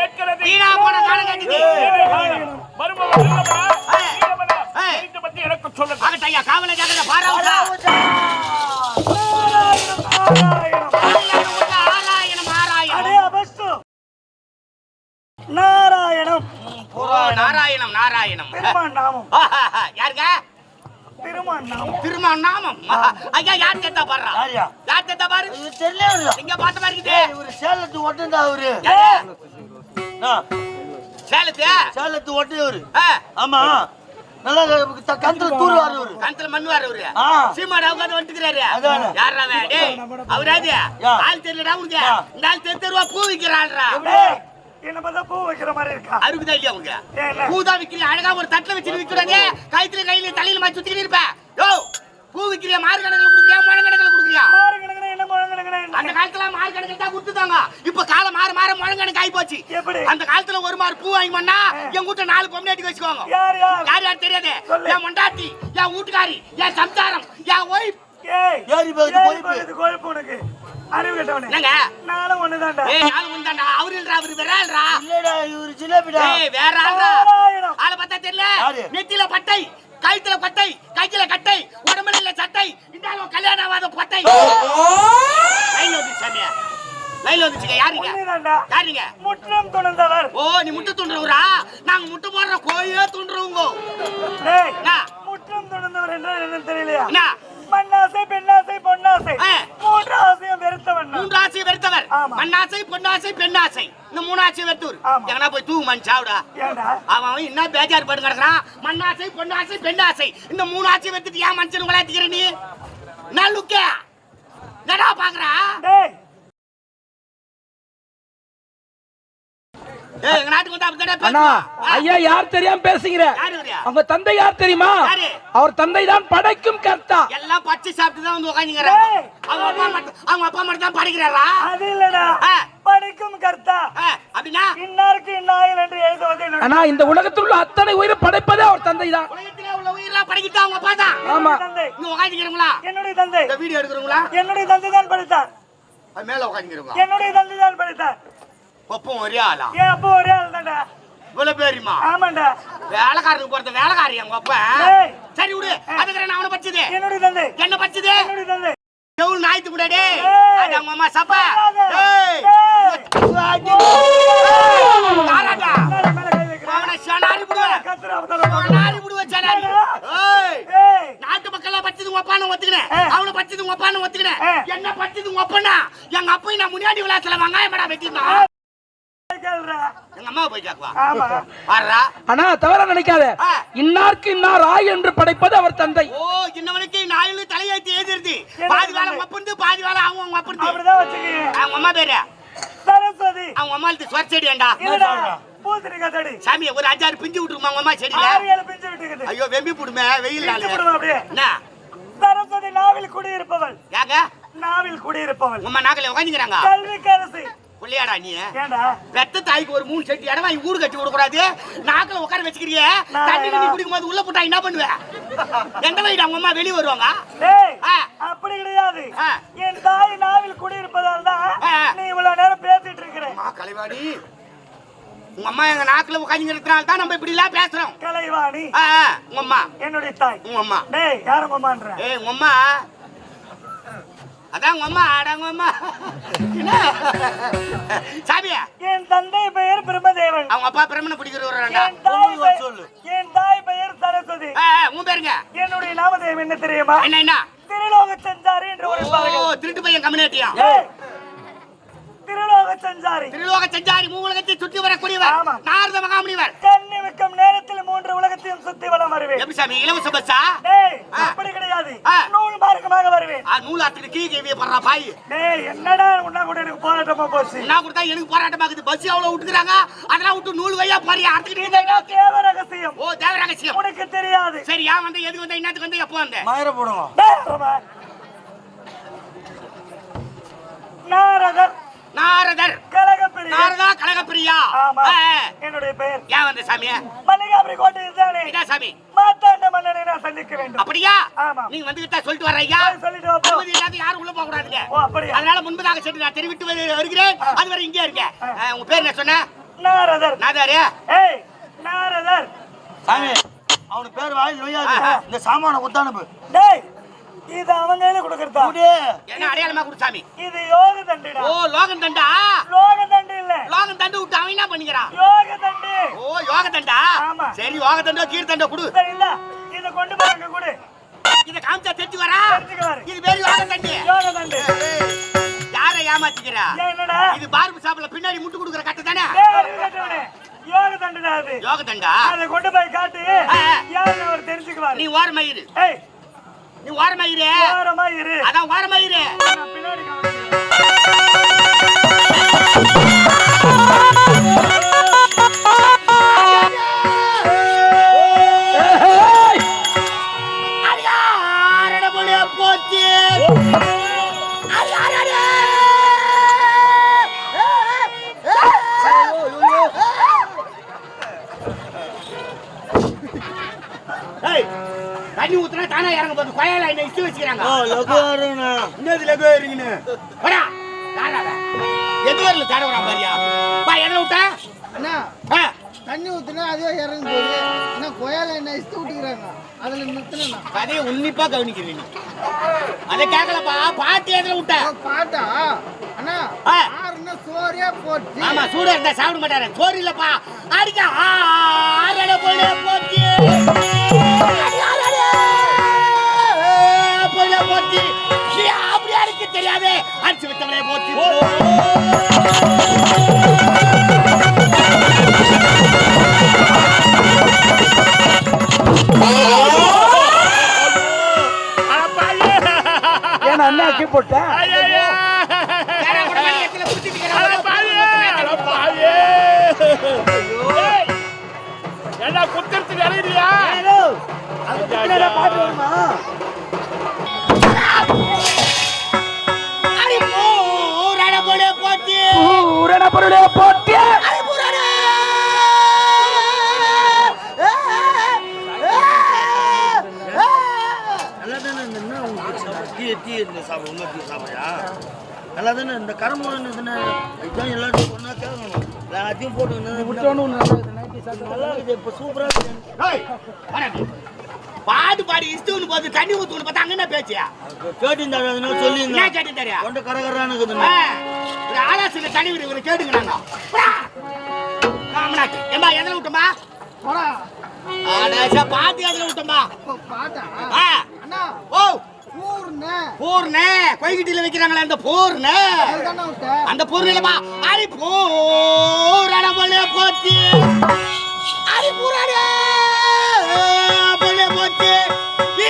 கேட்கிறது. வீணா போன காலம் கேட்குது. இதை பத்தி எனக்கு சொல்லுங்க. ஆகட்டையா காவல ஜாகிரத பாராவுதா? நாராயணம். நாராயணம் நாராயணம். திருமான் நாமம். யாருங்க? திருமான் நாமம். திருமான் நாமம். ஐயா யார் பாடுறா? யாரியா? யார் செத்தா பாரு? தெரியல இங்க பார்த்த மாதிரி இவரு சேலத்து ஒட்டுந்தா அவரு. சேலத்து சேலத்து ஒட்டுவரு ஆ, ஆமா. நல்லா கந்தல தூருவாரு அவரு கணத்துல மண்ணுவாரு அவரு. ஆ. சீமாடு அவங்க வந்து வந்துக்கிறாரு. யாரா டேய் அவராது யா. ஆள் தெரியலடா உனக்கு. யா. இந்த ஆள் தெரு தெருவா பூ விக்கிறாள்ரா. டேய், என்ன பார்த்தா பூ வைக்கிற மாதிரி இருக்கா? அருக்குதா இல்லையா உங்க பூ தான் விக்கிறீங்க. அழகா ஒரு தட்டுல வச்சு விக்கிறாங்க கைத்துல கையில தலையில மாத்தி சுத்திக்கிட்டு இருப்ப. யோ பூ விக்கிறியா? மாறு கணக்குல குடுக்குறியா? முழ கணக்குல குடுக்குறியா? அந்த? காலத்துல மாறு கணக்கு தான் இப்ப காலம் மாறு மாற முழங்கணக்கு ஆகி போச்சு? அந்த காலத்துல ஒரு மாறு பூ வாங்கி பண்ணா என் வீட்டுல நாலு பொம்னாட்டி வச்சுக்கோங்க யார் யார் தெரியாது சொல்லு. என் மொண்டாட்டி என் வீட்டுக்காரி என் சம்சாரம் என் ஒய்ஃப் ஏறி போகுது கொழுப்பு. உனக்கு. அறிவு கெட்டவனே. என்னங்க நானும் ஒண்ணுதான்டா. ஏய் ஆளு வந்தாண்டா அவரு இல்லடா அவரு விரால்ரா இல்லடா, இவரு ஜிலேபிடா. ஏய் வேற. ஆளை பார்த்தா தெரியல யாரு? நெத்தியில பட்டை கழுத்துல பட்டை கையில கட்டை உடம்புல இல்ல சட்டை இந்தாலும் கல்யாணம் ஆகாத பட்டை லைன்ல வந்துச்சு சாமியா? லைன்ல வந்துச்சுங்க யாருங்க முற்றம் துணிந்தவர். ஓ நீ முட்டை துண்டுறவரா? நாங்க முட்டை போடுற கோழியே துண்டுறவங்க. டேய், என்ன? முற்றம் துணிந்தவர் என்றால் என்னன்னு தெரியலையா? என்ன? மண்ணாசை, பெண்ணாசை, பொன்னாசை. மூன்று ஆசையும் வெறுத்தவன். மூன்று ஆசை வெறுத்தவர். மண்ணாசை பொன்னாசை பெண்ணாசை இந்த மூணு ஆசை வெறுத்தவர் ஆமா. எங்கனா போய் தூங்கு மண் சாவுடா? அவன் அவன் என்ன பேஜார் பட்டு கிடக்குறான் மண்ணாசை பொன்னாசை பெண்ணாசை இந்த மூணு ஆசை வெறுத்துட்டு ஏன் மனுஷன் விளையாட்டுக்கிற நீ நான் லுக்கே என்னடா பாக்குறா ஐயா யார் தெரியாம பேசுகிற? அவங்க தந்தை யார் தெரியுமா? யாரு? அவர் தந்தை தான் படைக்கும் கர்த்தா. எல்லாம் பச்சை சாப்பிட்டு தான் வந்து உட்காந்துங்கிறாங்க. அவங்க அப்பா மட்டும் அவங்க அப்பா மட்டும் தான் படிக்கிறாரா? அது இல்லடா. படிக்கும் கர்த்தா. அப்படின்னா? இன்னாருக்கு இன்னாயில் என்று எழுதுவது அண்ணா இந்த உலகத்தில் உள்ள அத்தனை உயிரை படைப்பதே அவர் தந்தை தான். உலகத்திலே உள்ள உயிரெல்லாம் படிக்கிட்டு அவங்க அப்பா தான். ஆமா. தந்தை. இங்க என்னுடைய தந்தை. இந்த வீடியோ எடுக்கிறவங்களா என்னுடைய தந்தை தான் படித்தார். அது மேல உட்காந்துக்கிறவங்களா என்னுடைய தந்தை தான் படித்தார். ஒப்பம் ஒரே ஆளா என் அப்பா ஒரே ஆள் தான்டா இவ்வளவு பேருமா ஆமாண்டா வேலைக்காரனுக்கு போறது வேலைக்காரி எங்க அப்ப சரி விடு அதுக்கு நான் அவனை பச்சது என்னுடைய தந்தை என்ன பச்சது என்னுடைய தந்தை எவ்வளவு நாய்த்து கூட டே ஏய். அது அவங்க அம்மா சப்பா நாட்டு மக்கள் பச்சது அப்பான்னு ஒத்துக்கினேன். அவனை பச்சது அப்பான்னு ஒத்துக்கினேன். என்ன பச்சது உங்க அப்பனா எங்க அப்பா நான் முன்னாடி விளையாட்டுல வெங்காயம் படா வெட்டிருந்தான் தவறா நினைக்காத. இன்னார்க்கு இன்னார் ஆய் என்று படைப்பது அவர் தந்தை. ஓ இன்னவனுக்கு நாயில தலையெழுத்து எழுதிருது பாதி வேலை பாதி வேலை அவங்க உங்க அப்பந்து அப்படிதான் வச்சுக்கீங்க. அவங்க அம்மா பேரு? சரஸ்வதி. அவங்க அம்மா ஸ்வர் செடியாண்டா இல்லடா பூசணிக்காய் செடி சாமி ஒரு அஞ்சாறு பிஞ்சு விட்டுருமா அவங்க அம்மா செடியில? பிஞ்சு விட்டுக்குது ஐயோ வெம்பி புடுமே வெயில் என்ன? சரஸ்வதி நாவில் குடியிருப்பவள். யாங்க? நாவில் குடியிருப்பவள். உங்க நாக்கில உட்காந்துக்கிறாங்க அரசு. புள்ளையாடா நீ. பெத்த தாய்க்கு ஒரு மூணு செட்டி இடம் வாங்கி ஊடு கட்டி விட கூடாது நாக்கில உட்கார வச்சுக்கிறியே. தண்ணி. நீ குடிக்கும் போது உள்ள போட்டா என்ன பண்ணுவ? எந்த வயது அவங்க அம்மா வெளிய வருவாங்க. அப்படி கிடையாது. என் தாய் நாவில் குடியிருப்பதால் தான். நீ இவ்வளவு நேரம் பேசிட்டு இருக்கிற அம்மா கலைவாணி. உங்க அம்மா எங்க நாக்குல உட்காந்துங்கிறதுனால தான் நம்ம இப்படி எல்லாம் பேசுறோம். கலைவாணி. உங்க அம்மா. என்னுடைய தாய். உங்க அம்மா. டேய் யாரும் அம்மான்ற? ஏய் உங்க அம்மா. அம்மா என்ன? சாமியா? என் தந்தை பெயர் பிரம்மதேவன். அவங்க அப்பா பிரமண பிடிக்கிறவரா என் தாய் பெயர் என் தாய் பெயர் சரஸ்வதி. உன் பேருங்க? என்னுடைய நாமதேவம் என்ன தெரியுமா? என்ன என்ன? திருலோக சஞ்சாரி என்று ஒரு ஓ திருட்டு பையன் கம்யூனிட்டியா? திருலோக சஞ்சாரி. திருலோக செஞ்சாரி மூலகத்தை சுற்றி வரக்கூடியவர். நாரத மகாமுனிவர். வைக்கும் நேரத்தில் மூன்று உலகத்தையும் சுத்தி வலம் வருவேன். இலவச பஸ்ஸா. அப்படி கிடையாது. நூல் மார்க்கமாக வருவேன். ஆ, நூலாத்துக்கு கீ கேவிய படுறா பாய். டேய் என்னடா உன்ன கூட எனக்கு போராட்டமா போச்சு? என்ன கொடுத்தா எனக்கு போராட்டமாக்குது பஸ் எவ்வளவு விட்டுக்கிறாங்க? அதெல்லாம் விட்டு நூல் வையா போறியா அறுத்துக்கிட்டு இதெல்லாம் தேவ ரகசியம். ஓ தேவ ரகசியம். உனக்கு தெரியாது. சரி ஏன் வந்த எதுக்கு வந்த என்னத்துக்கு வந்து எப்போ வந்த? மயிர போடுவோம் நாரதர். நாரதர். கழக ஆ. என்னுடைய பெயர். ஏன் வந்த சாமி? மல்லிகாபுரி கோட்டை இதுதானே? என்ன சாமி. மாத்தாண்ட மன்னனை நான் சந்திக்க வேண்டும் அப்படியா? ஆமா. நீங்க வந்துகிட்டா சொல்லிட்டு வர்றீங்க சொல்லிட்டு. அனுமதி இல்லாத யாரும் உள்ள போக கூடாதுங்க. அதனால முன்பதாக சென்று நான் தெரிவித்து வரு- வருகிறேன். அதுவரை இங்கே இருக்கேன் ஆ, உங்க பேர் என்ன சொன்ன? நாரதர். நாதாரு. ஏய் நாரதர். சாமி அவனுக்கு பேர் வாயில் நொய்யாது இந்த சாமான குத்தானுப்பு டேய் இது அவங்க கையில கொடுக்கறதா? என்ன அடையாளமா குடுசாமி இது யோக தண்டுடா. ஓ லோகம் தண்டா? லோக தண்டு இல்ல. லோகம் தண்டு விட்டு அவன் என்ன பண்ணிக்கிறான்? யோக தண்டு. ஓ யோக தண்டா? ஆமா. சரி யோக தண்டோ கீழ் தண்டோ குடு. சரி இல்ல இத கொண்டு போறாங்க கொடு. இத காமிச்சா தெரிஞ்சு வரா. இது பேர் யோக தண்டு. யோக தண்டு. யாரை ஏமாத்திக்கிறா? என்னடா? இது பார்பு ஷாப்ல பின்னாடி முட்டு கொடுக்குற கட்டு தானே? யோக தண்டுடா அது. யோக தண்டா? அதை கொண்டு போய் காட்டு. யாருன்னு அவர் தெரிஞ்சுக்குவாரு. நீ ஓரமாயிரு ஏய் நீ ஓரமாயிரு ஓரமா இரு. அதான் ஓரமாயிரு நான் பின்னாடி தண்ணி ஊத்துனா தானே இறங்க போகுது கொயல என்ன இஷ்டு வச்சுக்கிறாங்க என்னது லகு இருங்கன்னு வரா தாராவ எது வரல தார வரா பாரியா பா எதுல விட்டா அண்ணா ஆ, தண்ணி ஊத்துனா அதே இறங்கி போகுது ஆனா கொயால என்ன இஷ்ட விட்டுக்கிறாங்க அதுல நிறுத்தினா கதையை உன்னிப்பா கவனிக்கிறேன் நீ அதை கேட்கலப்பா பாட்டு எதுல விட்ட பாட்டா அண்ணா ஆ. ஆறுனா சோறே போச்சு ஆமா சூடா இருந்தா சாப்பிட மாட்டாரு சோறு இல்லப்பா அடிக்க போச்சு போல போச்சு. நீ அப்படி அடிக்க தெரியாதே. அடிச்சு விட்டவளே போச்சு. ஏன் அண்ணாக்கி போட்டேன். ஏன்னா, கூட மணி எட்டுல குடிச்சிட்டு பொருளே போட்டு அடி, ஊரட. நல்லா தானே இந்த? டீ சாப்பிட நல்லா தானே இந்த கரும்பு தானே இதுதான் எல்லாத்தையும் ஒன்றா கேட்கணும். எல்லாத்தையும் போட்டு விட்டோன்னு நல்லா இருக்குது, இருக்குது இப்போ சூப்பராக இருக்குது. பாடு பாடி இஷ்டம்னு போது தண்ணி ஊத்துன்னு பார்த்தா அங்க என்ன பேச்சியா அதனால என்ன சொல்லியிருந்தேன். கேட்டு தெரியா கொண்ட கரகரான்னு இருக்குதுண்ணா தனி விடு இவரை காமனாக்கு ஏம்பா எதில் விட்டோமா பாத்து எதில் விட்டோமா ஓ பூர்ணே. கொய்கிட்டில வைக்கிறாங்களே அந்த பூர்ணே. அந்த பூர்ண இல்லப்பா அரி பூரண போல போச்சு. அரி பூரண போல போச்சு. நீ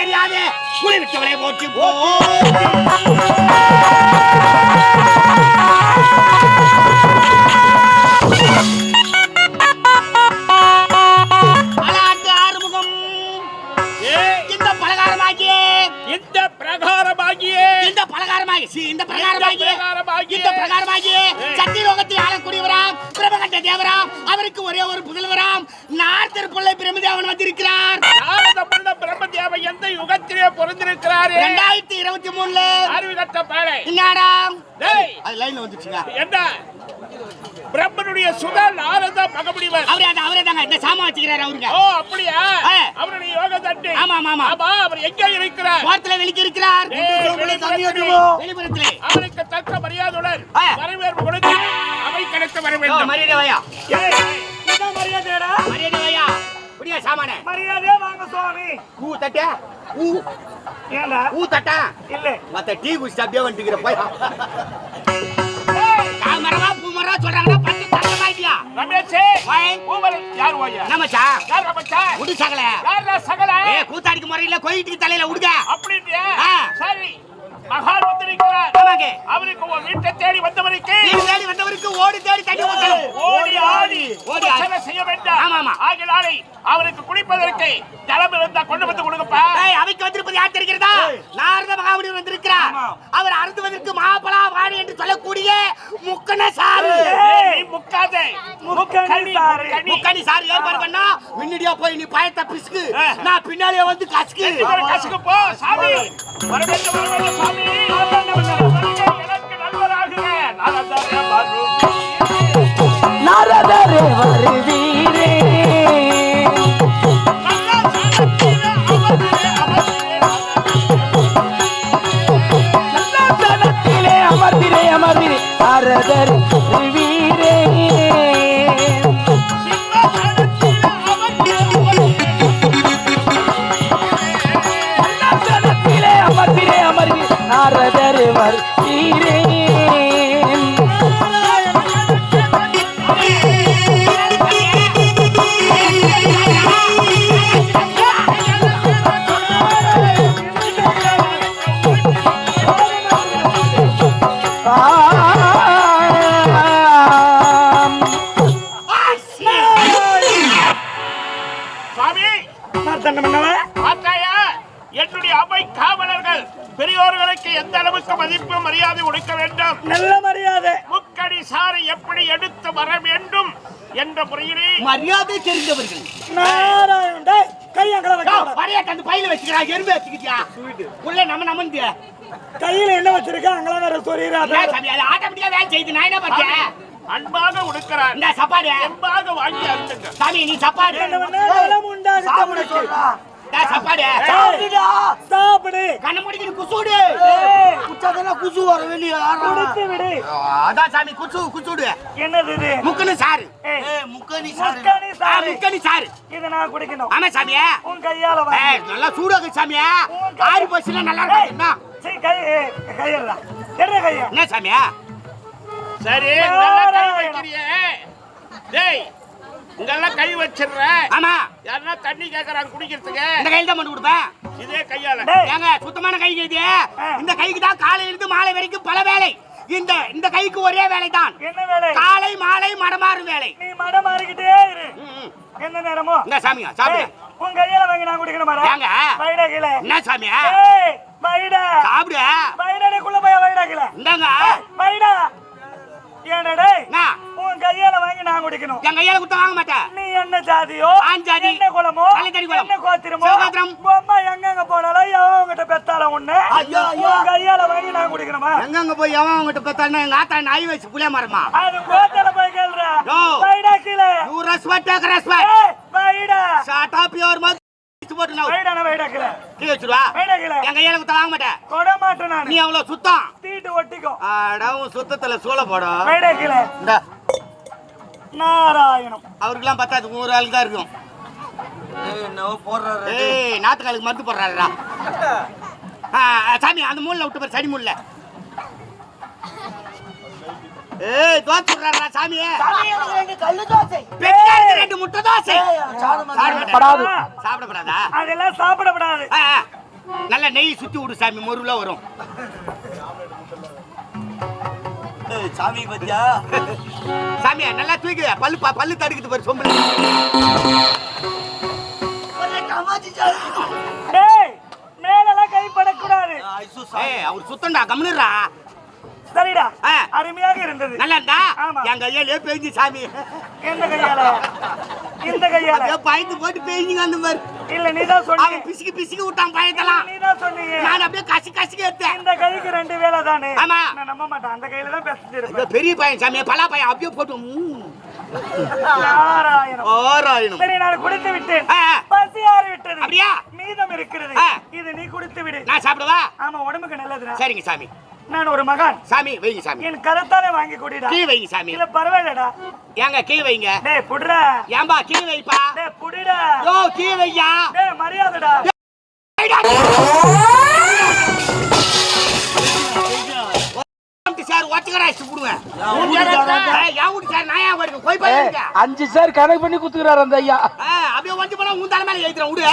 தெரியாதே. குளிர்ச்சவளே போச்சு போ பிரமதேவன் வந்திருக்கிறார் நாரத முள்ள பிரம்மதேவ எந்த யுகத்திலே பிறந்திருக்கிறாரே? ரெண்டாயிரத்தி இருபத்தி மூணுல அறிவு கட்ட பேரை இன்னாடாம்? டேய்! அது லைன்ல வந்துச்சுங்க என்ன? பிரம்மனுடைய சுத நாரத மகமுடிவர் அவரே அந்த அவரே தாங்க இந்த சாமான் வச்சுக்கிறாரு அவருங்க. ஓ அப்படியா. அவருடைய யோக தண்டி ஆமா, ஆமா, ஆமா. ஆமா அவர் எங்க இருக்கிறார்? ஓரத்துல வெளிக்கு இருக்கிறார். வெளிப்புறத்திலே. அவருக்கு தக்க மரியாதையுடன். வரவேற்பு கொடுத்து அவை கிடைத்து வர வேண்டும். மரியாதை சாமானே மரியாதையா வாங்க சுவாமி. ஊ தட்ட? ஊ. ஏண்டா? ஊ தட்டா? இல்ல. மத்த டீ குடிச்சு அப்படியே வந்துக்கிற போய். காமரமா பூமரமா சொல்றாங்கன்னா பத்து தரமாட்டியா ரமேஷே. வாய் ஊவரை யார் ஓய்யா நமச்சா யார் ரமச்சா உடு சகல யாரா சகல? ஏ கூத்தாடிக்கு முறையில கோயிட்டுக்கு தலையில உடுங்க அப்படின்றியா. ஆ. சரி. மகான் வந்திருக்கிறார் அவருக்கு உன் வீட்டை தேடி வந்தவனுக்கு வீடு தேடி வந்தவருக்கு ஓடி தேடி தண்ணி ஊத்தணும். ஓடி ஆடி ஓடி செய்ய வேண்டாம். ஆமா, ஆமா. ஆகினாலே அவருக்கு குடிப்பதற்கு ஜலம் இருந்தா கொண்டு வந்து கொடுங்கப்பா. அவைக்கு வந்திருப்பது யார் தெரிகிறதா? நாரத மகாமுனி வந்திருக்கிறார். அவர் அருந்துவதற்கு மாப்பலா வாணி என்று சொல்லக்கூடிய முக்கன முக்காதே முக்கணி சாரு ஏற்பாடு பண்ணா முன்னாடியா போய் நீ பயத்தை பிசுக்கு. நான் பின்னாடியே வந்து கசுக்கு. கசுக்கு போ சாமி. எனக்கு. நாரதரே வருவீரே அமர்ந்திரே, அமர்ந்திரே, அமர்ந்திரே. வச்சிருக்க அங்கெல்லாம் வேற அது ஆட்டோமேட்டிக்கா வேலை செய்யுது. நான் என்ன பண்ணேன் அன்பாக உடுக்கிறார். இந்த சப்பாடு. அன்பாக வாங்கி அருந்துங்க. சாமி நீ சப்பாடு. சப்பாடு சாப்பிடு. கண்ண முடிக்கிட்டு குசூடு குச்சாதானே குசு வர வெளியே குடித்து விடு. அதான் சாமி குசு குசூடு என்னது இது? முக்குன்னு சாரு முக்கணி சாரு முக்கணி ஆ, சாறு. முக்கணி சாரு இதை நான் குடிக்கணும். ஆமா சாமியா. உன் கையால வா. நல்லா சூடாக சாமியா. ஆறு பஸ்ல நல்லா ஏய், என்ன? சீ, கை ஏய், கையெல்லா என்ன கையா. என்ன சாமியா? சரி நல்லா கை வைக்கிறியே. டேய் இங்கெல்லாம் கை வச்சிடுற. ஆமா. யாருன்னா தண்ணி கேக்குறாங்க குடிக்கிறதுக்கு? இந்த கையில் தான் பண்ணி கொடுப்பேன். இதே கையால. ஏங்க சுத்தமான கை இது இந்த கைக்கு தான் காலையில இருந்து மாலை வரைக்கும் பல வேலை. இந்த இந்த கைக்கு ஒரே வேலை தான் என்ன வேலை? காலை மாலை மடமாறும் வேலை. நீ மட மாறிக்கிட்டே இரு. என்ன நேரமோ? இந்த சாமியா ஏய், உன் கையால வாங்கி நான் குடிக்கணும் ஏங்க? வைடா கீழே. என்ன சாமியா? ஏய் வைடா சாப்பிடு. வைடாக்குள்ள போய் வைடா கீழே. இந்தாங்க. வைடா ஏனடே? உன் கையால வாங்கி நான் குடிக்கணும். என் கையால குத்த வாங்க மாட்டேன் நீ என்ன ஜாதியோ? ஆண் ஜாதி. என்ன குலமோ? கள்ளத்தடி குலம். என்ன கோத்திரமோ? சிவகோத்திரம். உங்க அம்மா எங்கெங்க போனாலும் எவன் உங்ககிட்ட பெத்தால ஒண்ணு ஐயோ. உன் கையால வாங்கி நான் குடிக்கணுமா? எங்கங்க போய் எவன் அவங்ககிட்ட பார்த்தாலும் எங்க ஆத்தா நாய் வச்சு புளிய மரமா? அது கோத்திர போய் கேளுடா. யோ. வைடா கீழே யூ ரெஸ்பெக்ட் டேக் ரெஸ்பெக்ட் ஏய், வைடா. ஷட் அப் யுவர் நீ அவ்வளவு சுத்தம். தீட்டு ஒட்டிக்கும் அட உன் சுத்தத்துல சூழ போடும் நாராயணம். அவருக்கெல்லாம் பத்தாது ஒரு ஆளுக்கு தான் இருக்கும். நாத்துக்காலுக்கு மருந்து போடுறாருடா. சாமி அந்த மூலைல விட்டு பாரு சடி மூலைல. ஏய் தோசை சுடுறாருடா சாமி பெட்காருக்கு ரெண்டு முட்டை தோசை. சாப்பிட படாது சாப்பிடப்படாதா? அதெல்லாம் சாப்பிடப்படாது. நல்ல நெய் சுத்தி விடு சாமி மொருல வரும். ஏய் சாமி பத்தியா? சாமி நல்லா தூக்கி பல்லு பா- பல்லு தடுக்குது பாரு சொம்பு மேலெல்லாம் கைப்படக்கூடாது அவர் சுத்தம்டா கம்னுறா சரிடா. அருமையாக இருந்தது. நல்லா இருந்தா. என் கையாலே பேஞ்சு சாமி. எந்த கையால? இந்த கையால? பயந்து போட்டு பேஞ்சுங்க அந்த மாதிரி. இல்ல நீதான் அவன் சொன்னீங்க பிசுக்கி பிசுக்கி விட்டான் பயத்தெல்லாம். நீதான் சொன்னீங்க நான் அப்படியே கசி கசிக்கு எடுத்தேன். இந்த கைக்கு ரெண்டு வேலை தானே. ஆமா. நான் நம்ப மாட்டேன். அந்த கையில தான் பேசிட்டு பெரிய பையன் சாமி. பலா பையன். அப்படியே போட்டு ம். நாராயணம் ஆராயணம் சரி நான் குடித்து விட்டேன். பசி ஆறி விட்டது. அப்படியா? மீதம் இருக்கிறது. இது நீ குடித்து விடு. நான் சாப்பிடவா? ஆமா உடம்புக்கு நல்லதுடா. சரிங்க சாமி. நான் ஒரு மகான். சாமி வைங்க சாமி. என் கரத்தாலே வாங்கி குடிடா. கீ வைங்க சாமி. இல்ல பரவாயில்லடா. ஏங்க கீ வைங்க. டேய் புடுடா. ஏம்பா கீ வைப்பா. டேய் புடிடா. யோ கீ வையா. டேய் மரியாதைடா. அஞ்சு சார் கணக்கு பண்ணி குத்துக்கிறாரு அந்த ஐயா. அப்படியே வந்து போனா உன் தலை மேல ஏத்துறேன் விடு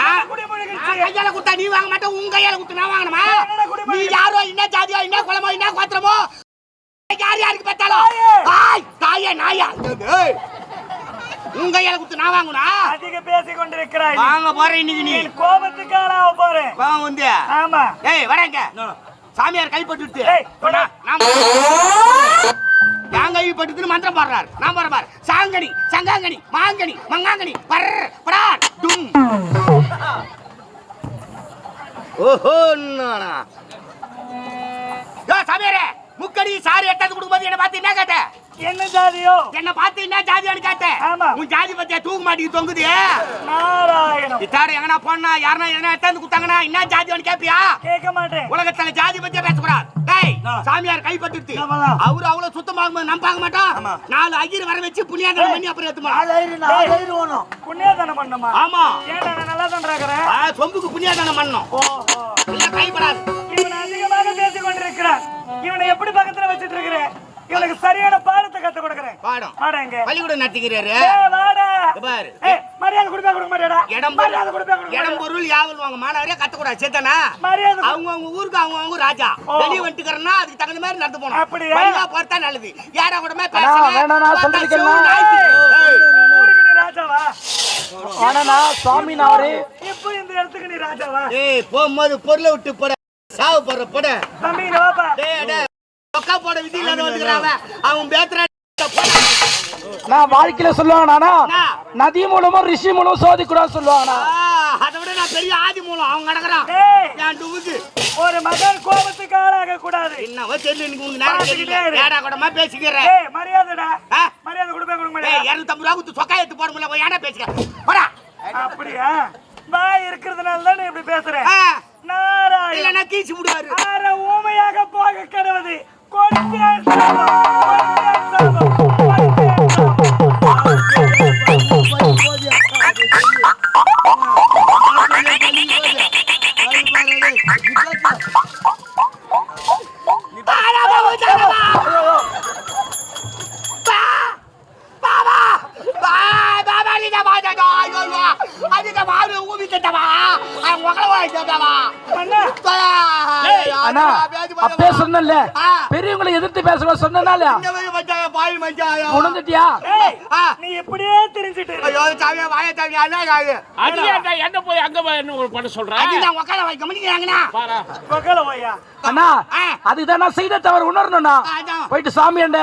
நான் கையால குத்தா நீ வாங்க மாட்டேன் உன் கையால குத்து நான் வாங்கணுமா? நீ யாரோ என்ன ஜாதியோ என்ன குலமோ என்ன கோத்திரமோ யார் யாருக்கு பார்த்தாலும்? தாய்! தாயே நாயா. உங்க கையால குத்து நான் வாங்குனா அதிக பேசி கொண்டிருக்கிறாய் வாங்க போறேன் இன்னைக்கு நீ. கோபத்துக்காக போறேன். வாங்க வந்து ஆமா. ஏய் வரேங்க. சாமியார் கைப்பட்டு விட்டு நான் நான் கைப்பட்டு மந்திரம் பாடுறாரு. நான் பாடுற பாரு. சாங்கனி சங்காங்கனி மாங்கனி மங்காங்கனி. பர் படார் டும். ஓஹோ நானா. யோ சாமியாரே. முக்கடி சாரி எட்டாவது கொடுக்கும்போது என்ன பார்த்து என்ன கேட்ட? என்ன ஜாதியோ? என்ன பார்த்து என்ன ஜாதியான்னு கேட்ட? ஆமா. உன் ஜாதி பத்தியா தூக்கு மாட்டிக்கு தொங்குது? நாராயணம். இத்தாடு எங்கனா போனா யாருனா எதனா எடுத்தாந்து குத்தாங்கன்னா என்ன ஜாதியான்னு கேப்பியா? கேட்க மாட்டேன். உலகத்துல ஜாதி பத்தியே பேசக்கூடாது. டேய் சாமியார் கைப்பட்டுட்டு ஆமாண்ணா. அவரு அவ்வளவு சுத்தமாக நம்ம பார்க்க மாட்டோம். நாலு ஐயர் வர வச்சு புண்ணியாதனம் பண்ணி அப்புறம் ஏத்துமா? புண்ணியதானம் பண்ணுமா? ஆமா. ஏன்டா நான் நல்லா தான் இருக்கிறேன்? ஆ, சொம்புக்கு புண்ணியாதனம் ஓஹோ. இல்ல கைப்படாது. அதிகமாக பேசிக் கொண்டிருக்கிறான் இவனை எப்படி பக்கத்துல வச்சிட்டு இருக்கிறேன் இவனுக்கு சரியான பாடத்தை கத்து கொடுக்கிறேன். பாடம். வாடா இங்க. பள்ளிக்கூடம் நடத்திக்கிறாரு? வாடா. பாரு. மரியாதை கொடுப்பா கொடுக்க மாட்டேடா. இடம் மரியாதை கொடுப்பா கொடுக்க இடம். பொருள் யாவல் வாங்க மாணவரே கத்தக்கூடாது சேத்தனா? மரியாதை கொடு- அவங்க அவங்க ஊருக்கு அவங்க அவங்க ராஜா. வெளிய வந்துக்கிறனா அதுக்கு தகுந்த மாதிரி நடந்து போகணும். அப்படியா? பணிவா பார்த்தா நல்லது. யாரா கூடமே வேணாண்ணா, சொல்றது கேளுண்ணா. உன் ஊருக்கு நீ ராஜாவா? ஆனா சாமி நாவரு இப்போ இந்த இடத்துக்கு நீ ராஜாவா? ஏய் போகும்போது பொருளை விட்டு போட சாவு போட. தம்பி வாப்பா. டேய் டேய் போட விதி இல்லாத அவன் பேத்துற நான் வாழ்க்கையில அண்ணா. நதி மூலமும் ரிஷி மூலம் சோதி கூட சொல்லுவாங்கண்ணா அதை விட நான் பெரிய ஆதி மூலம் அவன் கிடக்குறான். என் டுவுக்கு ஒரு மகன் கோபத்துக்கு ஆளாக கூடாது. என்னவோ தெரியல எனக்கு உனக்கு நேரம். ஏடா கூடமா பேசிக்கிறேன். ஏய் மரியாதைடா? மரியாதை கொடுப்பா கொடுக்க ஏய் மாட்டேடா இரநூத்தம்பது ரூபா கொடுத்து சொக்கா எடுத்து போட முடியல போய் ஏன்டா பேசிக்க? போடா. அப்படியா? வாய் இருக்கிறதுனால தான் இப்படி பேசுறேன். இல்லைன்னா கீச்சு விடுவாரு ஆற ஊமையாக போக கிடவது ஐயோ. அதுக்கு மாடு ஊமி தட்டவா? அவன் உங்களை வாங்கிட்டவா? அண்ணா, பேசி பாரு. அப்பே சொன்னல ஆ. பெரியவங்களை எதிர்த்து பேசணும் சொன்னனால. உணர்ந்துட்டியா ஏய், ஆ. நீ இப்படியே தெரிஞ்சிட்டு. ஐயோ, சாமியா, வாயா, சாமியா, என்ன காது? அது ஏன்டா என்ன போய் அங்க போய் என்ன பண்ண சொல்ற அது நான் உக்கார வைக்க முடியலையாங்கண்ணா? பாரா பக்கல ஓய்யா அண்ணா ஆ. அதுதான் நான் செய்த தவறு உணரணும்ண்ணா அதான். போயிட்டு சாமி அண்ட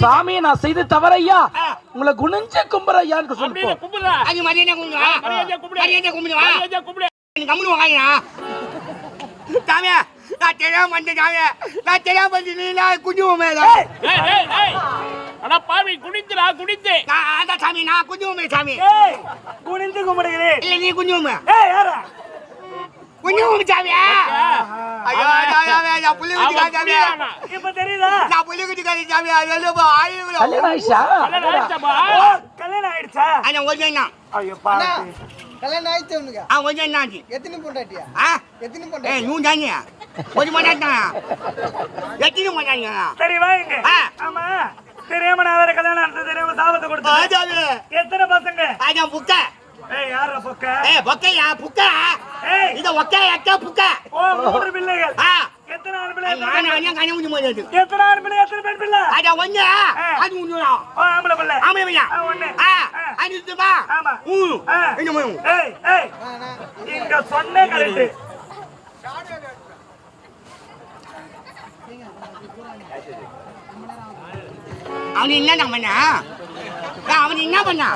சாமி நான் செய்த தவறு ஐயா ஆ. உங்களை குனிஞ்ச கும்புற ஐயான்னு சொல்லிப்போம் கும்பிடுறா அது மரியாதை கும்பிடு வா. மரியாதையா கும்பிடு. மரியாதை கும்பிடு வா. மரியாதையா கும்பிடு நீ கம்முனு வாங்கினா சாமியா நான் தெரியாம சாமியா. நான் தெரியாம வந்து நீ நான் குஞ்சு மேல அட பாவி குடிந்துடா குடிந்து அதான் சாமி நான் குஞ்சு மே சாமி. குனிந்து கும்பிடுகிறேன் இல்ல நீ குஞ்சு மே ஏய் யாரா? குஞ்சு சாமியா. ஐயோ நான் புள்ளி குட்டி அவன் சாமியா? இப்ப தெரியுதா? நான் புள்ளி குட்டி காரி சாமியா ஆயிரம் கல்யாணம் ஆயிடுச்சா? ஆயிடுச்சா? ஐயோ பாத்து கல்யாணம் ஆயிடுச்சு உனக்கு ஆ கொஞ்சம் என்ன ஆச்சு எத்தனை பொண்டாட்டியா ஆ எத்தனை ஏய் பொண்டாட்டி நூ தானே கொஞ்சம் மாட்டாங்க எத்தனை மாட்டாங்க சரி வாங்க. ஆமா தெரியாம நான் வேற கல்யாணம் நடந்தது தெரியாம சாபத்தை கொடுத்தேன் எத்தனை பசங்க அதான் புக்க ஏய் யாரா பொக்க ஏய் பொக்கையா புக்க ஏய் இத ஒக்க எக்க புக்க ஓ மூன்று பிள்ளைகள் ஆ எத்தனை ஆண் பிள்ளை எத்தனை நான் அண்ணா கண்ணு முடிஞ்சு போயிடுது பிள்ளை? எத்தனை ஆண் பிள்ளை எத்தனை பெண் பிள்ளை? அட ஒண்ணு அது முடியும் ஓ ஆம்பளை பிள்ளை. ஆம்பளை பையன் ஆ, ஒண்ணு. ஆ ஆ. அது பா ஆமா. ம் ஆ. இந்த மாதிரி ஏய் ஏய். அண்ணா, இங்க சொன்ன கரெக்ட் அவன் என்ன பண்ணா? அவன் என்ன பண்ணா?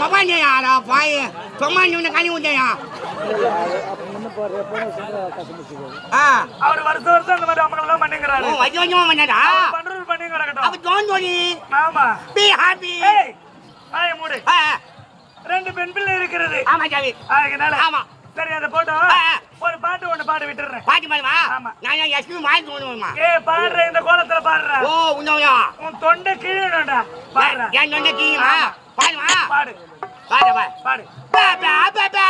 மொபைல் யாரா பாய் சும்மா நீ கனி ஆ அவர் வருஷம் வருஷம் அந்த மாதிரி ஓ பண்ணிக்கிறாரு வச்சு வச்சுமா பண்ணாடா பண்றது பண்ணி கிடக்கட்டும் அப்ப ஜோன் ஜோனி. ஆமா. Be happy. ஏய் ஆய மூடு. ரெண்டு பெண் பிள்ளை இருக்கிறது. ஆமா அதனால ஆமா. சரி அந்த போட்டோம். ஒரு பாட்டு ஒண்ணு பாட விட்டுறேன் பாட்டி பாருமா ஆமா. நான் எஸ்பி மாறி தோணுமா ஏ பாடுற இந்த கோலத்துல பாடுற ஓ உன்னோயா உன் தொண்டை கீழடா பாடுற. என் சொன்ன கீமா பாருமா பாடு. பாரு பாரு பாடு. பா பா பா.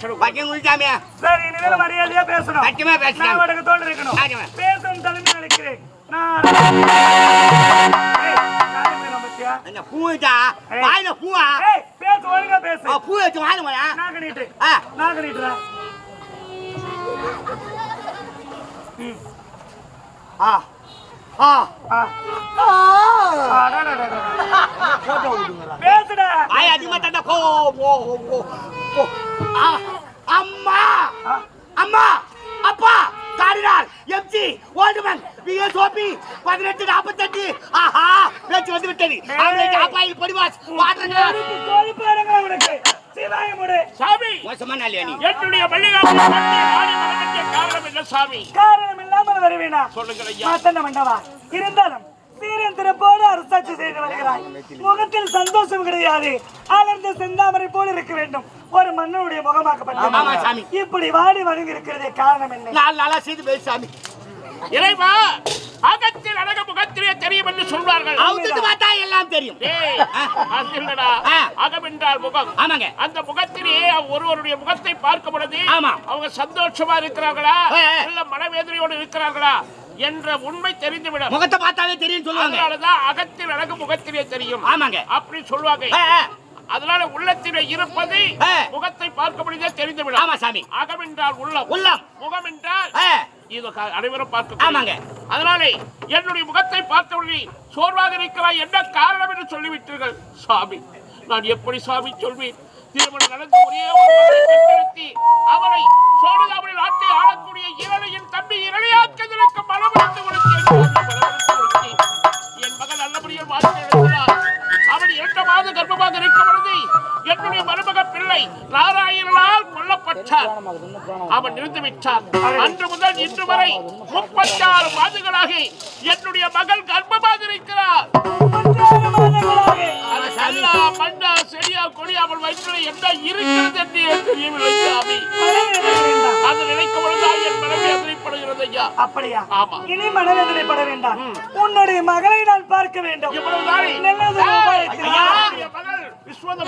பக்கம் குளிச்சாமியா சரி இனிமேல் மரியாதையா பேசணும் சத்தியமா பேசுறேன். நான் வடக்கத்தோடு இருக்கணும். பேசும் தலைமை நினைக்கிறேன் நான் ஏய், யாரு மேல பத்தியா? என்ன பூ வச்சா வாயில பூவா பேசு ஒழுங்கா பேசு பூ வச்சு வாயில போயா நாக்கு நீட்டு ஆ. நாக்கு நீட்டுடா ஆ ஆ ஆ. பேசுடா வாய் அதிகமா கோ போ போ போ ஆ, பிஎஸ் ஓபி பதினெட்டு நாற்பத்தெட்டு ஆஹா பேச்சு வந்து விட்டது. ஆம்பளைக்கு ஆப்பாயில் பொடிவாஸ் உனக்கு. சாமி. மோசமான நீ? என்னுடைய காரணம் என்ன சாமி. காரணம் இல்லாமல் வருவேனா? சொல்லுங்கள் ஐயா. மண்டவா இருந்தாலும் அரசாட்சி செய்து வருகிறாய். முகத்தில் சந்தோஷம் கிடையாது. அலர்ந்த செந்தாமரை போல் இருக்க வேண்டும். ஒரு மன்னனுடைய ஆமா, முகமாக்கப்பட்ட சாமி. இப்படி வாடி வணங்கி இருக்கிறதே காரணம் என்ன? நாலு நாளா செய்து பேசு சாமி. இறைவா அகத்தில் அழக முகத்திலே தெரியும் என்று சொல்வார்கள். அவுத்துட்டு பார்த்தா எல்லாம் தெரியும். இல்லடா. அகம் என்றால் முகம். ஆமாங்க. அந்த முகத்திலே ஒருவருடைய முகத்தை பார்க்கும் பொழுது ஆமா. அவங்க சந்தோஷமா இருக்கிறார்களா. இல்ல மனவேதனையோடு இருக்கிறார்களா? என்ற உண்மை தெரிந்துவிடும். முகத்தை பார்த்தாலே தெரியும் சொல்லுவாங்க. அதனாலதான் அகத்தில் அழகு முகத்திலே தெரியும். ஆமாங்க. அப்படி சொல்லுவாங்க. அதனால உள்ளத்திலே இருப்பது. முகத்தை பார்க்க முடிந்தே தெரிந்துவிடும். ஆமா சாமி. அகம் என்றால் உள்ளம். உள்ளம். முகம் என்றால் இது அனைவரும் பார்க்க ஆமாங்க. அதனாலே என்னுடைய முகத்தை பார்த்தவுடனே சோர்வாக இருக்கிறாய் என்ன காரணம் என்று சொல்லிவிட்டீர்கள் சாமி நான் எப்படி சாமி சொல்வேன் திருமணம் நடந்து ஒரே ஒரு அவரை சோழதாமணி நாட்டை ஆளக்கூடிய இரளையின் தம்பி சாமி, மனமளித்து கொடுத்தேன். என் மகன் நல்லபடியில் வாழ்க்கை அவன் இரண்டு மாத கர்ப்பமாக இருக்கும் பொழுது என்னுடைய மருமக பிள்ளை நாராயணனால் கொல்லப்பட்டார் அவன் நிறுத்தி விட்டார் அன்று முதல் இன்று வரை முப்பத்தி ஆறு மாதங்களாக என்னுடைய மகள் கர்ப்பமாக இருக்கிறார் எல்லா மண்டா செடியா கொடியா அவள் வயிற்றுல என்ன இருக்கிறது என்று தெரியவில்லை அது நினைக்கும் என் மனமே அதிரைப்படுகிறது அப்படியா இனி மனவேதனை பட வேண்டாம் உன்னுடைய மகளை நான் பார்க்க வேண்டும். இவ்வளவுதானே விஸ்வந்த